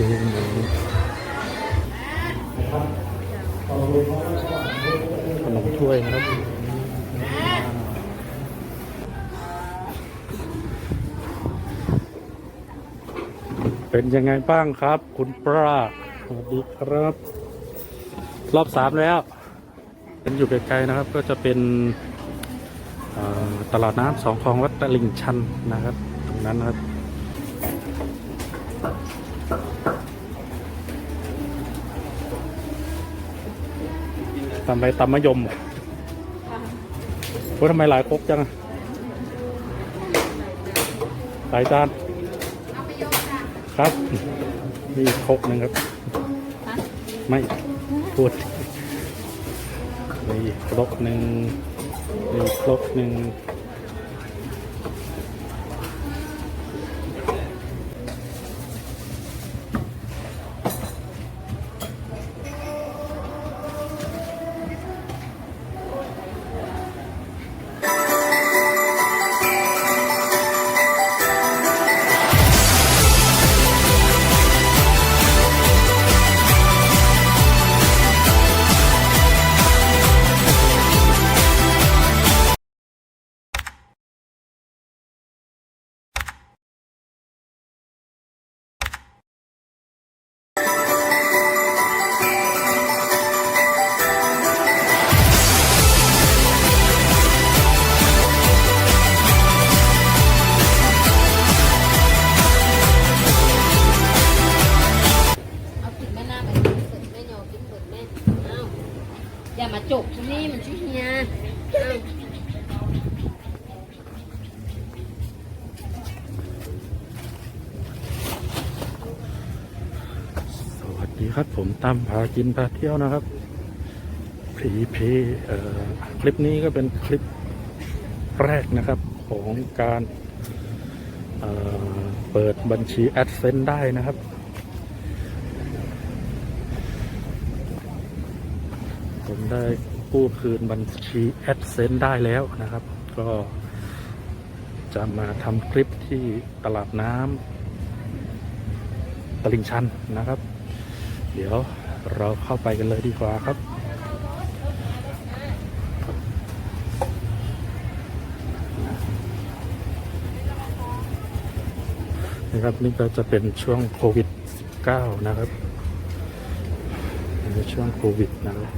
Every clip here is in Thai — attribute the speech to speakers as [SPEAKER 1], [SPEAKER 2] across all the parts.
[SPEAKER 1] ดูหมูขนมถ้วยนะครับเป็นยังไงบ้างครับ คุณปลาสวัสดีครับ รอบสามแล้วเป็นอยู่ไกลๆนะครับ ก็จะเป็นตลาดน้ำสองคลองวัดตลิ่งชันนะครับ ตรงนั้นนะครับ ตำไปตำมะยมเหรอโอ้ยทำไมหลายครกจังอะหลายจานครับ นี่ครกหนึ่งครับ ไม่พูดนี่ครกหนึ่งนี่ครกหนึ่ง ครับผมตั้มพากินพาเที่ยวนะครับพีพีเอ่อคลิปนี้ก็เป็นคลิปแรกนะครับของการเอ่อเปิดบัญชี AdSense ได้นะครับ ผมได้กู้คืนบัญชี AdSense ได้แล้วนะครับ ก็จะมาทำคลิปที่ตลาดน้ำตลิ่งชันนะครับ เดี๋ยวเราเข้าไปกันเลยดีกว่าครับ นะครับนี่ก็จะเป็นช่วงโควิด -19 นะครับในช่วงโควิดนะครับ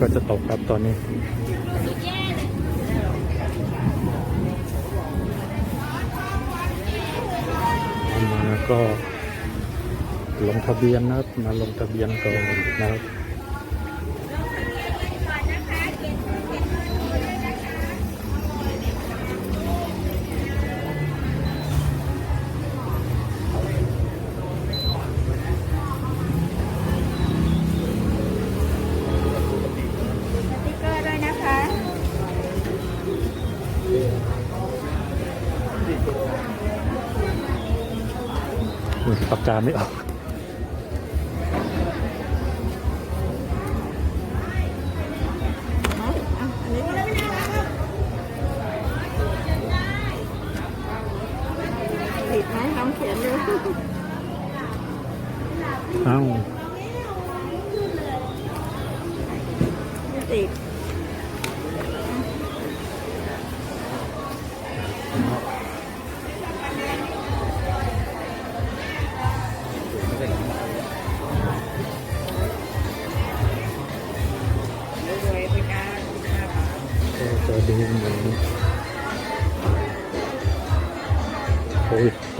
[SPEAKER 1] ก็จะตกครับตอนนี้ มาก็ลงทะเบียนนะครับ มาลงทะเบียนก่อนนะครับ ปากกาไม่ออก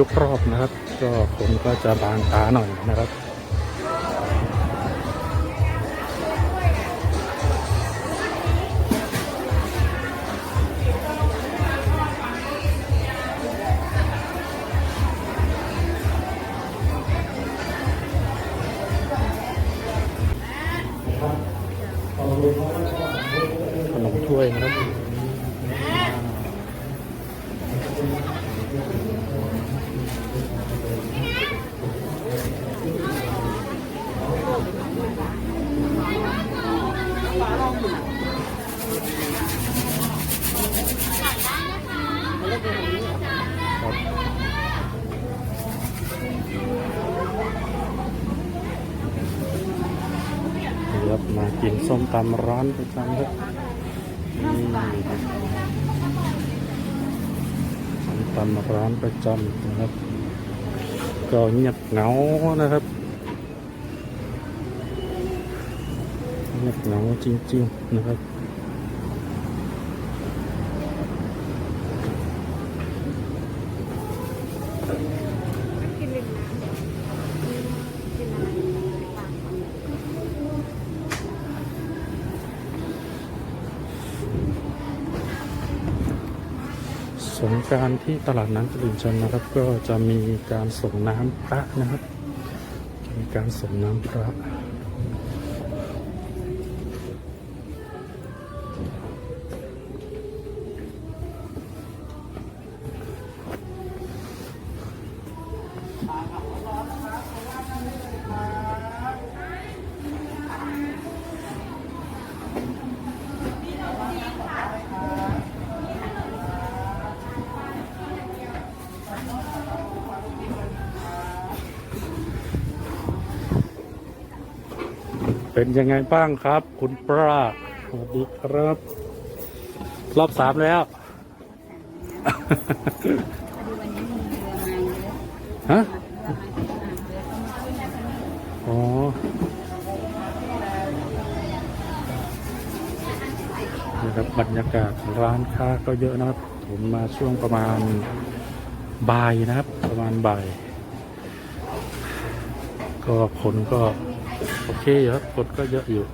[SPEAKER 1] ทุกรอบนะครับ ก็คนก็จะบางตาหน่อยนะครับ ส้มตำร้อนประจำครับส้มตำร้านประจำนะครับ ก็เงียบเหงานะครับ เงียบเหงาจริง ๆ นะครับ
[SPEAKER 2] กินริมน้ำกินอะไรปากมัน
[SPEAKER 1] สงการที่ตลาดน้ำตลิ่งชันนะครับ ก็จะมีการส่งน้ำพระนะครับ มีการส่งน้ำพระ เป็นยังไงบ้างครับ คุณปราสวัสดีครับ รอบสามแล้ว ฮะ
[SPEAKER 2] เรือมาเยอะเรือก็มาขึ้นนะคนนี้
[SPEAKER 1] อ๋อ นะครับบรรยากาศร้านค้าก็เยอะนะครับ ผมมาช่วงประมาณบ่ายนะครับ ประมาณบ่าย ก็คนก็ โอเคอยู่ครับคนก็เยอะอยู่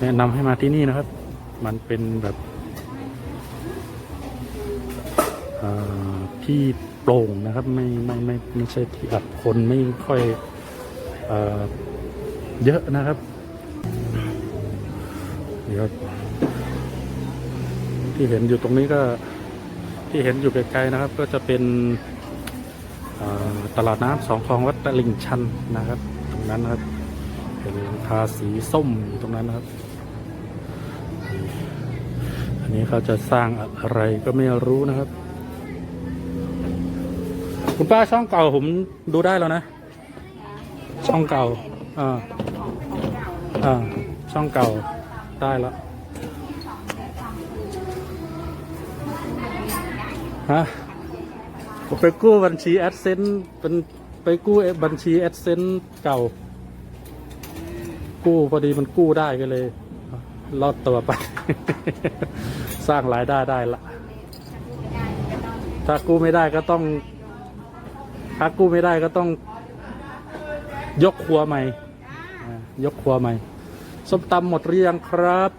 [SPEAKER 1] แนะนำให้มาที่นี่นะครับ มันเป็นแบบที่โปร่งนะครับ ไม่ไม่ไม่ไม่ใช่ที่อับคนไม่ค่อยเอเยอะนะครับนี่ครับที่เห็นอยู่ตรงนี้ก็ที่เห็นอยู่ไกลๆนะครับ ก็จะเป็นตลาดน้ำสองคลองวัดตลิ่งชันนะครับ นั้นนะครับ เป็นทาสีส้มอยู่ตรงนั้นนะครับ อันนี้เขาจะสร้างอะไรก็ไม่รู้นะครับ คุณป้าช่องเก่าผมดูได้แล้วนะ ช่องเก่าอ่าอ่าช่องเก่าได้แล้วฮะผมไปกู้บัญชีแอดเซนเป็นไปกู้บัญชีแอดเซนเก่า กู้พอดีมันกู้ได้ก็เลยรอดตัวไป สร้างรายได้ได้ละถ้ากู้ไม่ได้ก็ต้องถ้ากู้ไม่ได้ก็ต้อง ยกครัวใหม่ ยกครัวใหม่ส้มตำหมดหรือยังครับ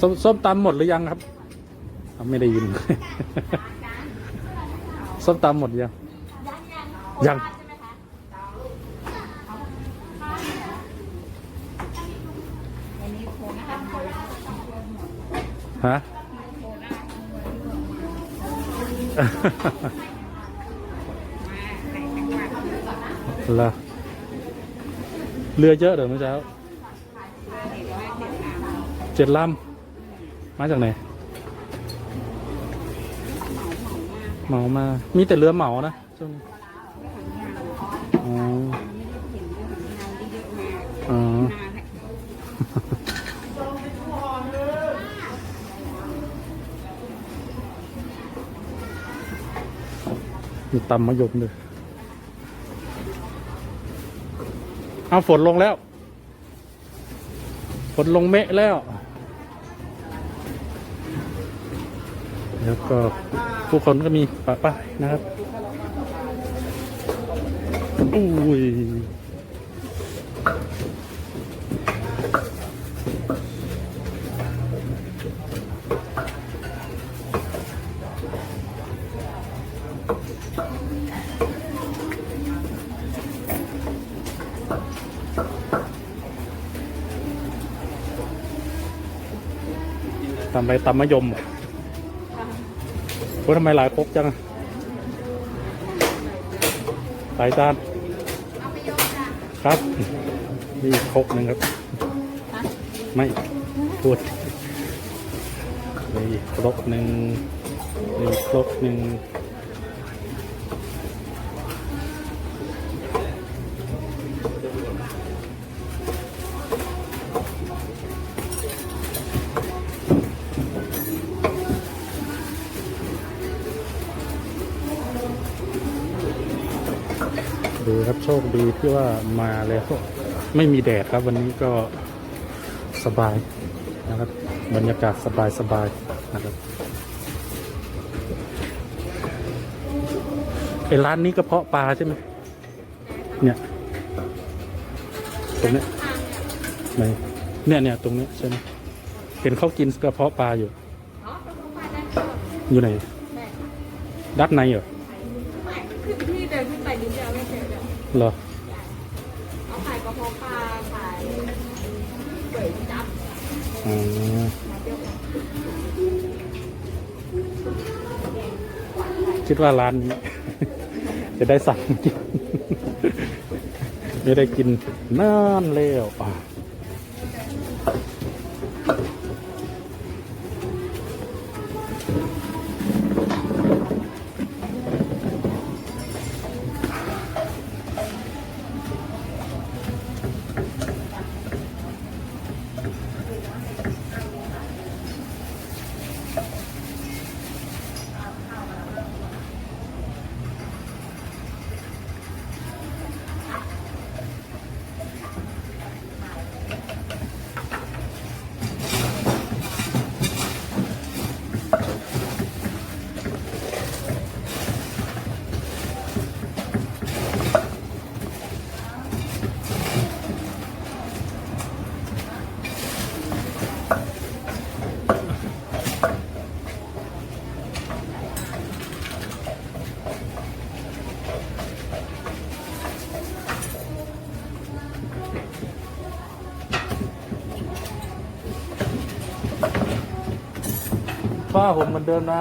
[SPEAKER 1] ส้มส้มตำหมดหรือยังครับ ไม่ได้ยิน ส้มตำหมดยังยัง
[SPEAKER 2] วันนี้โคราชมา
[SPEAKER 1] ฮะละเรือเยอะเดี๋ยวเมื่อเช้าเจ็ดลำมาจากไหน เหมามา มีแต่เรือเหมานะช่วงนี้อ๋ออ๋อมีตำมะยมด้วยเอาฝนลงแล้ว ฝนลงเมะแล้ว แล้วก็ผู้คนก็มีปะป้ายนะครับอุ้ยตำไปตำมะยมเห รอโอ้ทำไมหลายครกจังหลายจานครับ นี่ครกหนึ่งครับ ไม่พูดนี่ครกหนึ่งนี่ครกหนึ่ง ดีครับ โชคดีที่ว่ามาแล้วไม่มีแดดครับ วันนี้ก็สบายนะครับ บรรยากาศสบายสบายนะครับไอ้ร้านนี้กระเพาะปลาใช่ไหมเนี่ยตรงเนี้ยไหนเนี่ยเนี่ยตรงเนี้ยใช่ไหมเห็นเขากินกระเพาะปลาอยู่
[SPEAKER 2] อ๋อเป็นของฝ่ายด้านข้าง
[SPEAKER 1] อยู่ไหน
[SPEAKER 2] แม่
[SPEAKER 1] ด้านในเหรอ
[SPEAKER 2] ไม่คือที่เดินขึ้นไปนิดเดียวไม่เจอ เห
[SPEAKER 1] รอ
[SPEAKER 2] เอาขายกระเพาะปลาขายเก๋ยจับ
[SPEAKER 1] อ๋อ
[SPEAKER 2] ม
[SPEAKER 1] คิดว่าร้านนี้ จะได้สั่งกิน ไม่ได้กินนานแล้วอะ ป้าผมเหมือนเดิมนะ